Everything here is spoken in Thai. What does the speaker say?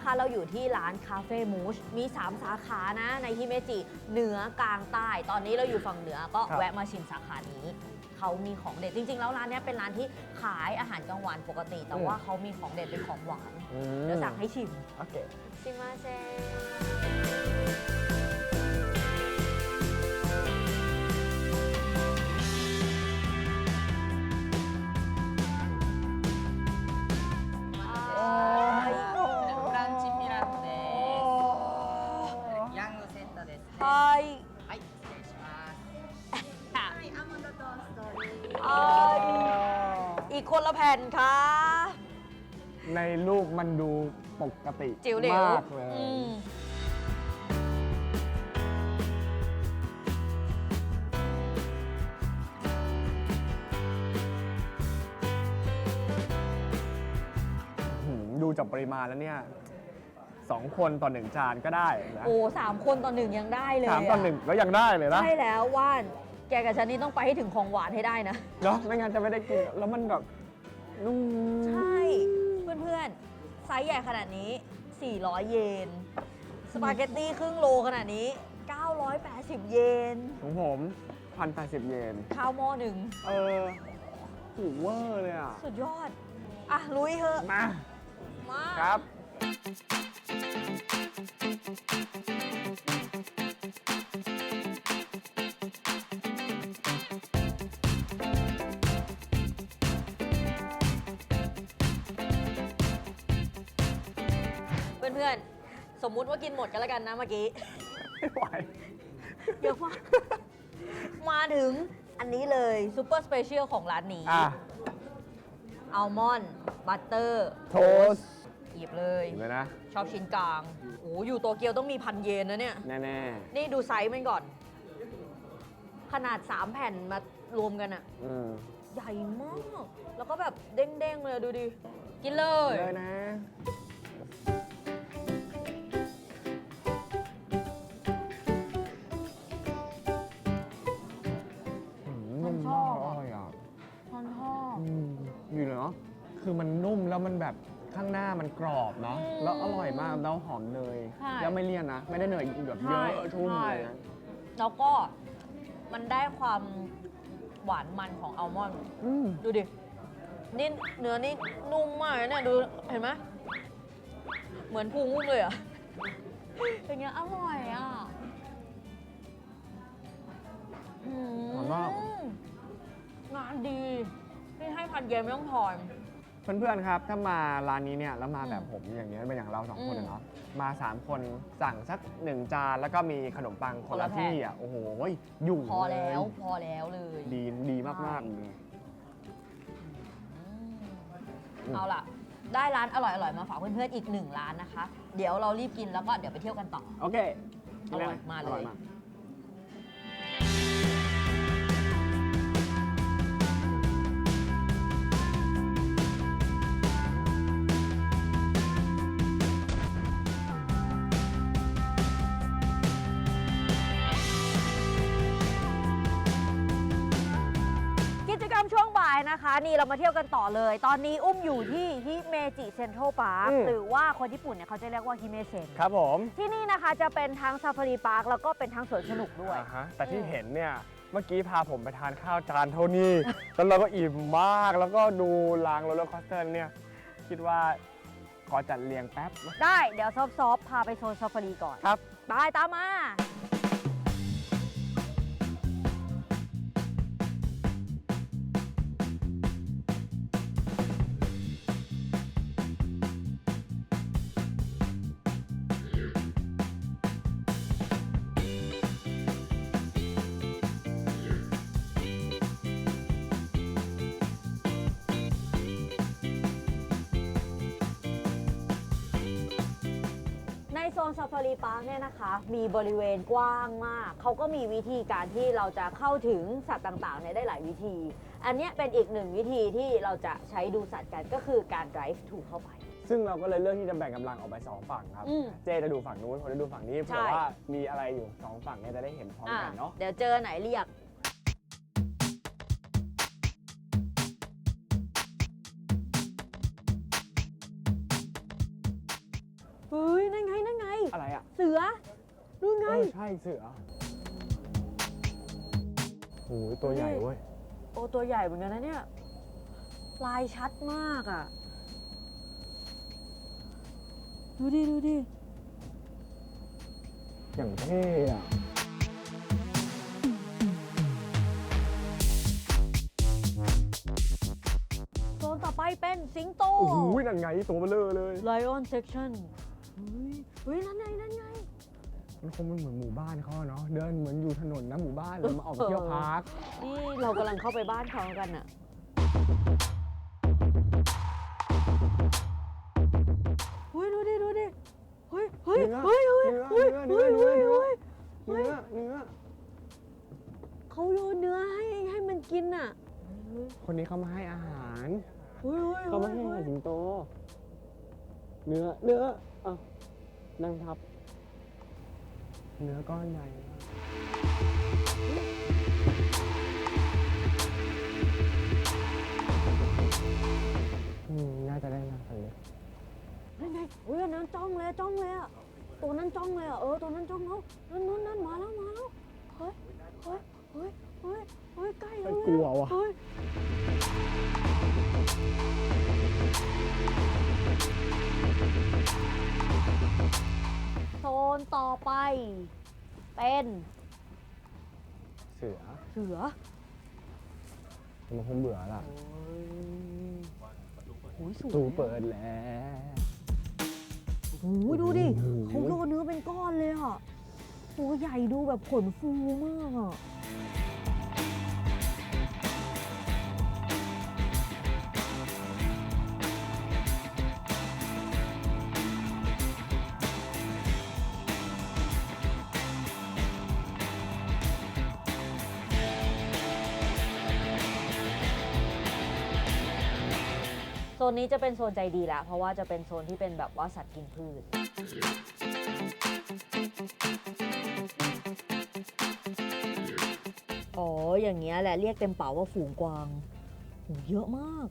นะคะ เราอยู่ที่ร้านคาเฟ่มูชมี 3 สาขานะในฮิเมจิเหนือกลางใต้ ตอนนี้เราอยู่ฝั่งเหนือก็ครับ แวะมาชิมสาขานี้ เขามีของเด็ดจริง ๆ แล้วร้านเนี้ยเป็นร้านที่ขายอาหารกลางวันปกติ แต่ว่าเขามีของเด็ดเป็นของหวาน อืมเดี๋ยวสั่งให้ชิม โอเค ชิมาเซ คนละแผ่นค่ะ ในรูปมันดูปกติจิ๋วเหลวมากเลย อืมหืมดูจากปริมาณแล้วเนี่ยสองคนต่อหนึ่งจานก็ได้นะโอ้สามคนต่อหนึ่งยังได้เลยสามต่อหนึ่งก็ยังได้เลยนะ ใช่แล้วว่าน แกกับฉันนี่ต้องไปให้ถึงของหวานให้ได้นะ เนาะไม่งั้นจะไม่ได้กินแล้วมันแบบนุ่มใช่ เพื่อนๆ ไซส์ใหญ่ขนาดนี้ 400 เยน สปาเกตตี้ครึ่งโลขนาดนี้ 980 เยน ของผมพันแปดสิบเยน ข้าวหม้อหนึ่ง เออถูกเวอร์เลยอะ สุดยอด อะ ลุยเถอะ มา มาครับเพื่อนๆ สมมุติว่ากินหมดกันแล้วกันนะเมื่อกี้ ไม่ไหว เยอะมาก มาถึงอันนี้เลยซูเปอร์สเปเชียลของร้านนี้อะ อัลมอนด์บัตเตอร์โทสหยิบเลยถึงเลยนะ ชอบชิ้นกลางโอ้อยู่โตเกียวต้องมีพันเยนนะเนี่ย แน่นี่ดูไซส์มันก่อน ขนาด 3 แผ่นมารวมกันอะๆอืมใหญ่มาก แล้วก็แบบเด้งๆเลยดูดิ กินเลย เลยนะ คือมันนุ่มแล้วมันแบบข้างหน้ามันกรอบเนาะอืมแล้วอร่อยมากแล้วหอมเนยใช่แล้วไม่เลี่ยนนะ ไม่ได้เนยแบบใช่เยอะชุ่มใช่ เลยนะแล้วก็มันได้ความหวานมันของอัลมอนด์ อืมดูดินี่เนื้อนี่นุ่มมากนะเนี่ยดูเห็นไหมเหมือนพุงอุ้มเลยอะเป็นไงอร่อยอะอืมหอมมากงานดีนี่ให้พันเยนไม่ต้องทอน เพื่อนๆครับ ถ้ามาร้านนี้เนี่ยแล้วมาแบบอืมผมอย่างเงี้ยเป็นอย่างเราสองคนอืมอะเนาะมาสามคนสั่งสักหนึ่งจานแล้วก็มีขนมปังคนคนละละแผ่น ที่อะโอ้โหอยู่พอแล้วเยพอแล้วเลยดีดีมากๆเลย อืมเอาล่ะ ได้ร้านอร่อยๆมาฝากเพื่อนๆอีกหนึ่งร้านนะคะ เดี๋ยวเรารีบกินแล้วก็เดี๋ยวไปเที่ยวกันต่อ โอเคอร่อยมากเลย อร่อยมากกิ นะคะ นี่เรามาเที่ยวกันต่อเลย ตอนนี้อุ้มอยู่ที่ฮิเมจิเซ็นทรัลพาร์คอืม หรือว่าคนญี่ปุ่นเนี่ยเขาจะเรียกว่าฮิเมเซนครับผมที่นี่นะคะจะเป็นทั้งซาฟารีพาร์คแล้วก็เป็นทั้งสวนสนุกด้วย อ่าฮะแต่ที่อืมเห็นเนี่ย เมื่อกี้พาผมไปทานข้าวจานเท่านี้ แล้วเราก็อิ่มมาก แล้วก็ดูรางโรลเลอร์คอสเตอร์เนี่ย คิดว่าขอจัดเรียงแป๊บได้เดี๋ยวซอฟๆพาไปโซนซาฟารีก่อนครับ ไปตามมา ในโซนซาฟารีพาร์คเนี่ยนะคะ มีบริเวณกว้างมาก เขาก็มีวิธีการที่เราจะเข้าถึงสัตว์ต่างๆเนี่ยได้หลายวิธี อันเนี้ยเป็นอีกหนึ่งวิธีที่เราจะใช้ดูสัตว์กันก็คือการ drive to เข้าไป ซึ่งเราก็เลยเลือกที่จะแบ่งกำลังออกไปสองฝั่งครับ อืมเจจะดูฝั่งนู้นผมจะดูฝั่งนี้ใช่ เผื่อว่ามีอะไรอยู่สองฝั่งเนี่ยจะได้เห็นพร้อมอะกันเนาะ เดี๋ยวเจอไหนเรียก อะไรอะเสือนู่นไง เออใช่เสือโอ้ยตัวใหญ่เว้ย โอ้ตัวใหญ่เหมือนกันนะเนี่ย ลายชัดมากอะ่ะ ดูดิ ดูดิ อย่างเท่อะโซนต่อไปเป็นสิงโต โอ้โหนั่นไงตัวเบลอเลย Lion section เฮ้ยเฮ้ยนั่นไงนั่นไง มันคงเป็นเหมือนหมู่บ้านเขาอะเนาะเดินเหมือนอยู่ถนนนะหมู่บ้านแล้วมาออกไปเที่ยวพาร์คนี่เรากำลังเข้าไปบ้านเขากันอะเฮ้ยดูดิดูดิเฮ้ยเฮ้ยเฮ้ยเฮ้ยเฮ้ยเฮ้ยเฮ้ยเฮ้ยเนื้อเนื้อเขาโยนเนื้อให้ให้มันกินอะคนนี้เขามาให้อาหารเฮ้ยเฮ้ยเขามาให้อาหารสิงโต เนื้อเนื้ออะ นั่งทับ เนื้อก้อนใหญ่มากอืมน่าจะได้มาคันนี้นั่นไงเฮ้ยอันนั้นจ้องเลยจ้องเลยอะตัวนั้นจ้องเลยอะเออตัวนั้นจ้องแล้วนั่นนั่นนั่นมาแล้วมาแล้วเฮ้ยเฮ้ยเฮ้ยเฮ้ยเฮ้ยใกล้แล้วไม่กลัวว่ะ เฮ้ย โซนต่อไป เป็นเสือเสือมันคงเบื่อละโอ้ยสวยตูเปิดแล้วโอ้ยดูดิโอ้โหเขาโยนเนื้อเป็นก้อนเลยอะตัวใหญ่ดูแบบขนฟูมากอะ ซนนี้จะเป็นโซนใจดีแหละเพราะว่าจะเป็นโซนที่เป็นแบบว่าสัตว์กินพืช อ๋อ อย่างเงี้ยแหละเรียกเต็มเป๋าว่าฝูงกวางโหเยอะมาก